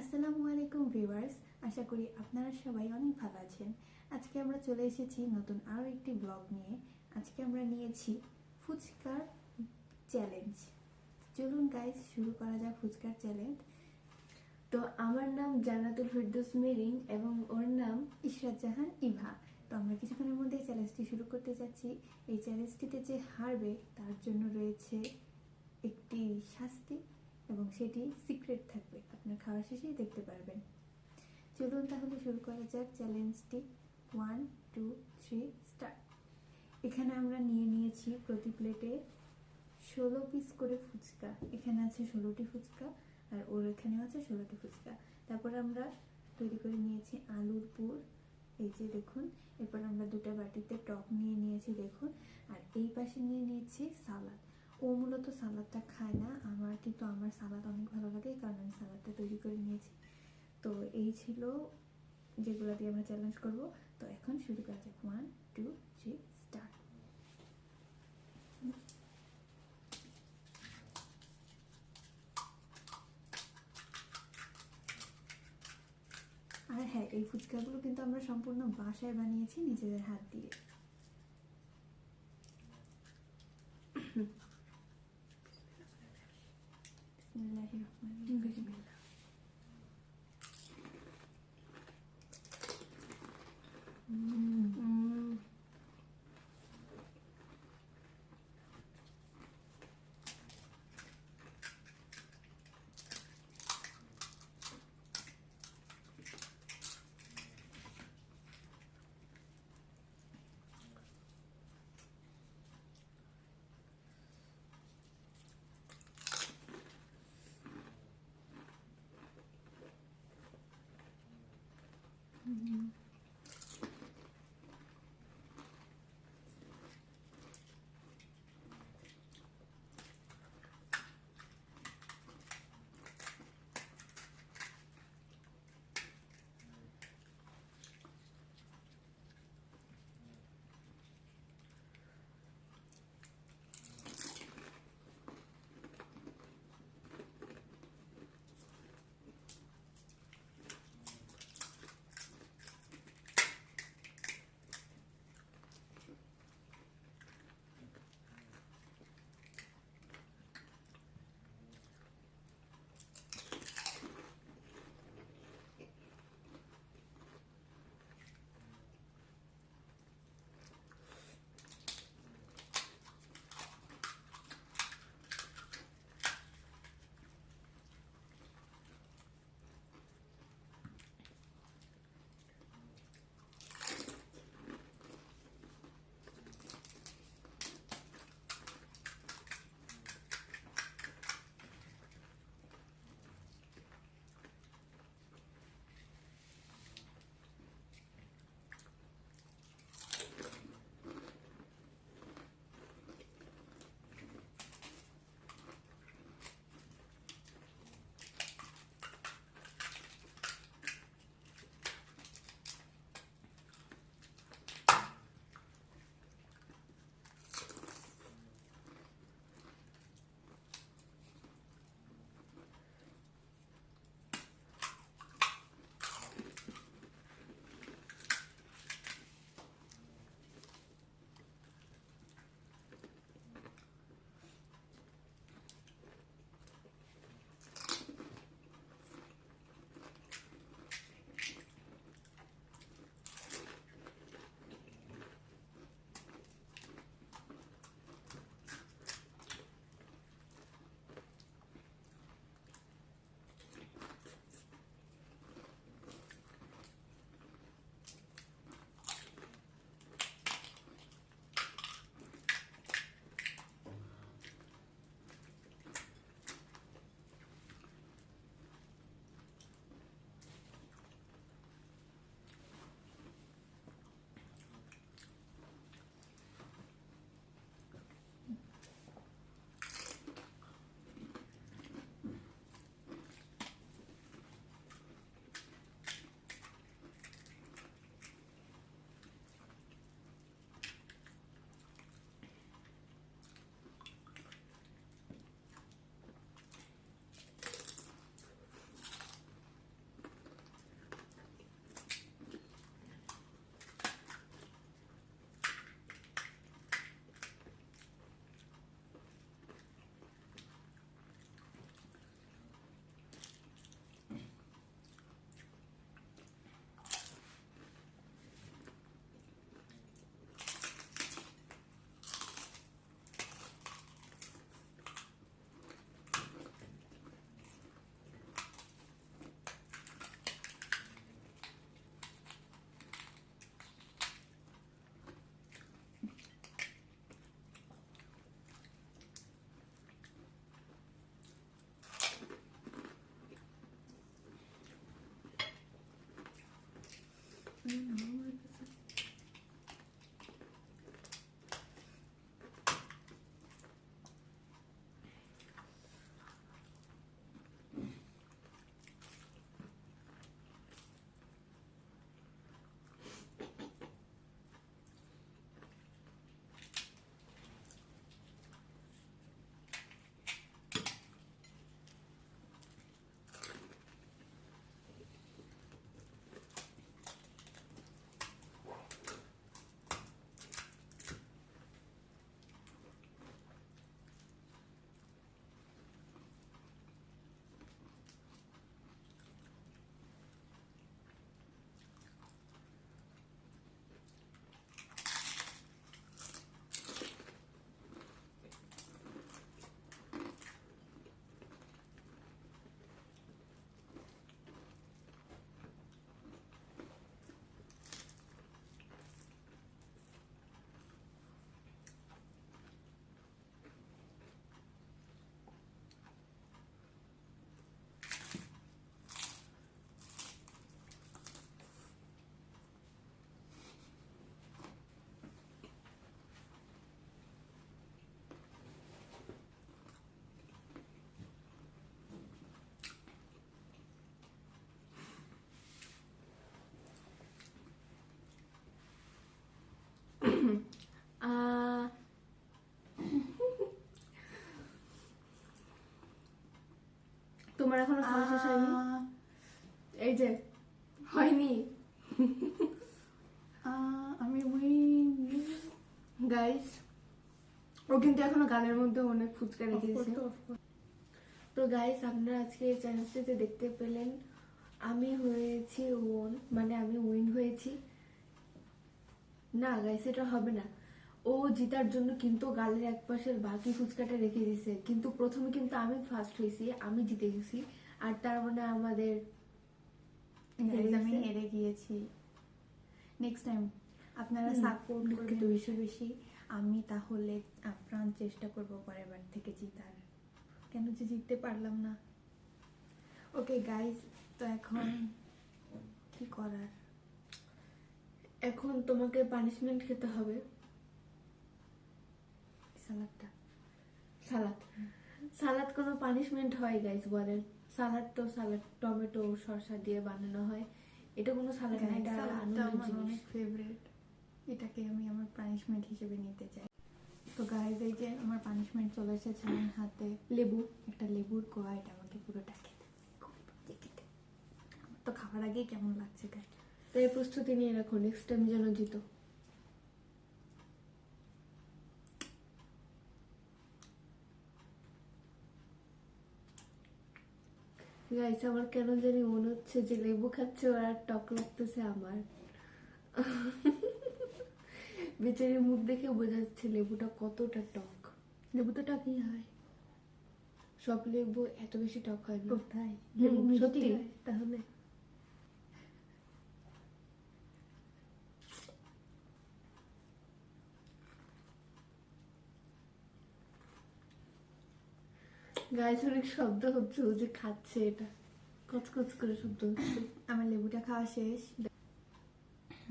আসসালামু আলাইকুম ভিউয়ার্স, আশা করি আপনারা সবাই অনেক ভালো আছেন। আজকে আমরা চলে এসেছি নতুন আরও একটি ব্লগ নিয়ে। আজকে আমরা নিয়েছি ফুচকার চ্যালেঞ্জ চলুন গাইজ শুরু করা যাক ফুচকার চ্যালেঞ্জ তো আমার নাম জান্নাতুল ফেরদৌস মেরিন এবং ওর নাম ইশরাত জাহান ইভা। তো আমরা কিছুক্ষণের মধ্যে চ্যালেঞ্জটি শুরু করতে যাচ্ছি। এই চ্যালেঞ্জটিতে যে হারবে তার জন্য রয়েছে একটি শাস্তি এবং সেটি সিক্রেট থাকবে। আপনার খাওয়া শেষেই দেখতে পারবেন। চলুন তাহলে শুরু করা যাক চ্যালেঞ্জটি ওয়ান টু থ্রি স্টার্ট এখানে আমরা নিয়ে নিয়েছি প্রতি প্লেটে ষোলো পিস করে ফুচকা। এখানে আছে ষোলোটি ফুচকা আর ওর এখানেও আছে ষোলোটি ফুচকা। তারপর আমরা তৈরি করে নিয়েছি আলুর পুর। এই যে দেখুন, এরপর আমরা দুটো বাটিতে টক নিয়ে নিয়েছি, দেখুন। আর এই পাশে নিয়ে নিয়েছি সালাদ ও মূলত সালাদটা খায় না। আমার কিন্তু আমার সালাদ অনেক ভালো লাগে, কারণ আমি সালাদটা তৈরি করে নিয়েছি। তো এই ছিল যেগুলো দিয়ে আমরা চ্যালেঞ্জ করব। তো এখন শুরু করা যাক। ওয়ান টু থ্রি স্টার্ট আর হ্যাঁ এই ফুচকাগুলো কিন্তু আমরা সম্পূর্ণ বাসায় বানিয়েছি নিজেদের হাত দিয়ে। 嗯。তোমার এখনও খাওয়া শেষ হয়নি? এই যে হয়নি। আমি উইন গাইস ও কিন্তু এখনও গানের মধ্যে অনেক ফুচকা রেখে দিয়েছে তো গাইস আপনারা আজকে এই চ্যানেলটিতে দেখতে পেলেন আমি হয়েছি ওন মানে আমি উইন হয়েছি। না গাইস এটা হবে না। ও জিতার জন্য কিন্তু গালের এক পাশের বাকি ফুচকাটা রেখে দিয়েছে কিন্তু প্রথমে কিন্তু আমি ফার্স্ট হয়েছি আমি জিতে গেছি। আর তার মানে আমাদের আমি। হেরে গিয়েছি। নেক্সট টাইম আপনারা সাপোর্ট করবেন। বেশি বেশি আমি তাহলে আপ্রাণ চেষ্টা করব পরের বার থেকে জিতার। কেন যে জিততে পারলাম না। ওকে গাইস তো এখন কি করার? এখন তোমাকে পানিশমেন্ট খেতে হবে। সালাদটা। সালাদ। সালাদ কোনো পানিশমেন্ট হয় গাইস বলেন। সালাদ তো সালাদ টমেটো শসা দিয়ে বানানো হয়। এটা কোনো সালাদ না এটা আমার অনেক ফেভারিট এটাকে আমি আমার পানিশমেন্ট হিসেবে নিতে চাই। তো গাইস এই যে আমার পানিশমেন্ট চলে এসেছে আমার হাতে। লেবু। একটা লেবুর কোয়া এটা আমাকে খেতে। আমার তো খাওয়ার আগেই কেমন লাগছে গাইস তাই প্রস্তুতি নিয়ে রাখো নেক্সট টাইম যেন জিতো। গাইস আমার কেন জানি মনে হচ্ছে যে লেবু খাচ্ছে ওর আর টক লাগতেছে আমার। বেচারির মুখ দেখে বোঝা যাচ্ছে লেবুটা কতটা টক। লেবু তো টকই হয়। সব লেবু এত বেশি টক হয় না। কোথায়? লেবু সত্যি। তাহলে। গাইস অনেক শব্দ হচ্ছে ও যে খাচ্ছে এটা। কচকচ করে শব্দ হচ্ছে। আমার লেবুটা খাওয়া শেষ।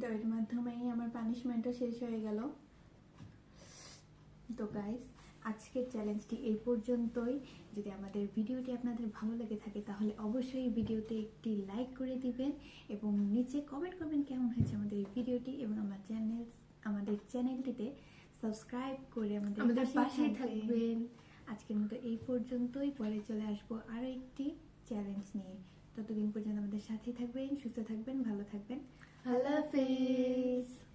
তো এর মাধ্যমেই আমার পানিশমেন্টও শেষ হয়ে গেল। তো গাইস আজকের চ্যালেঞ্জটি এই পর্যন্তই। যদি আমাদের ভিডিওটি আপনাদের ভালো লেগে থাকে তাহলে অবশ্যই ভিডিওতে একটি লাইক করে দিবেন এবং নিচে কমেন্ট করবেন কেমন হয়েছে আমাদের এই ভিডিওটি এবং আমার চ্যানেল আমাদের চ্যানেলটিতে সাবস্ক্রাইব করে আমাদের পাশেই থাকবেন। আজকের মতো এই পর্যন্তই। পরে চলে আসব আরও একটি চ্যালেঞ্জ নিয়ে। ততদিন পর্যন্ত আমাদের সাথেই থাকবেন, সুস্থ থাকবেন, ভালো থাকবেন। আল্লাহ হাফেজ।